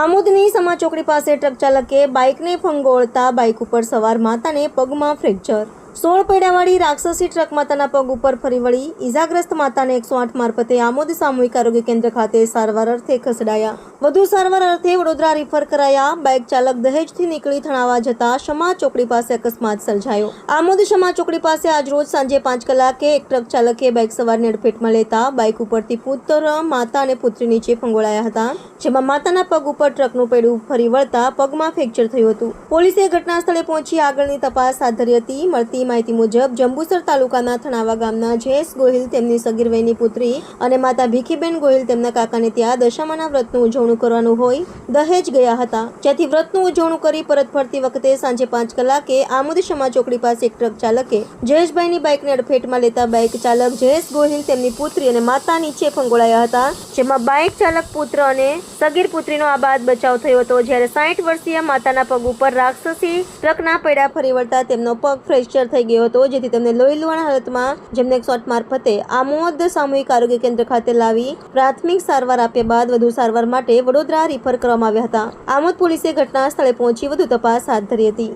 આમોદની સમા ચોકડી પાસે ટ્રક ચાલકે બાઇકને ફંગોળતા બાઇક ઉપર સવાર માતાને પગમાં ફ્રેક્ચર. સોળ પૈડાવાળી રાક્ષસી ટ્રક માતાના પગ ઉપર ફરી વળી ઇજાગ્રસ્ત માતાને એકસો આઠ મારફતે આમોદ સામૂહિક આરોગ્ય કેન્દ્ર ખાતે સારવાર અર્થે ખસેડાયા. વધુ સારવાર અર્થે વડોદરા રિફર કરાયા. બાઇક ચાલક દહેજથી નીકળી થણાવા જતા શમા ચોકડી પાસે અકસ્માત સર્જાયો. આમોદ શમા ચોકડી પાસે આજરોજ સાંજે પાંચ કલાકે એક ટ્રક ચાલકે બાઇક સવારને અડફેટમાં લેતા બાઇક ઉપરથી પુત્ર, માતા અને પુત્રી નીચે ફંગોળાયા હતા, જેમાં માતાના પગ ઉપર ટ્રકનું પૈડું ફરી વળતા પગમાં ફ્રેક્ચર થયું હતું. પોલીસે ઘટના સ્થળે પહોંચી આગળની તપાસ હાથ ધરી હતી. મળતી માહિતી મુજબ જંબુસર તાલુકાના થણાવા ગામના જયેશ ગોહિલ તેમની સગીર વયની પુત્રી અને માતા ભીખીબેન ગોહિલ તેમના કાકાને ત્યાં દશામાના વ્રતનું ઉજવણું કરવાનું હોય દહેજ ગયા હતા. જ્યાંથી વ્રતનું ઉજવણું કરી પરત ફરતી વખતે સાંજે પાંચ કલાકે આમોદ શમા ચોકડી પાસે એક ટ્રક ચાલકે જયેશભાઈની બાઇકને અડફેટમાં લેતા બાઇક ચાલક જયેશ ગોહિલ તેમની પુત્રી અને માતા નીચે ફંગોળાયા હતા. જેમાં બાઇક ચાલક પુત્ર અને સગીર પુત્રીનો આ બાદ બચાવ થયો હતો. જ્યારે સાઠ વર્ષીય માતાના પગ ઉપર રાક્ષસી ટ્રકના પૈડા ફરી વળતા તેમનો પગ ફ્રેક્ચર થઈ ગયો હતો. જેથી તેમને લોહી લુહાણ હાલતમાં જેમને શોટ મારફતે આમોદ સામૂહિક આરોગ્ય કેન્દ્ર ખાતે લાવી પ્રાથમિક સારવાર આપ્યા બાદ વધુ સારવાર માટે વડોદરા રિફર કરવામાં આવ્યા હતા. આમોદ પોલીસે ઘટના સ્થળે પહોંચી વધુ તપાસ હાથ ધરી હતી.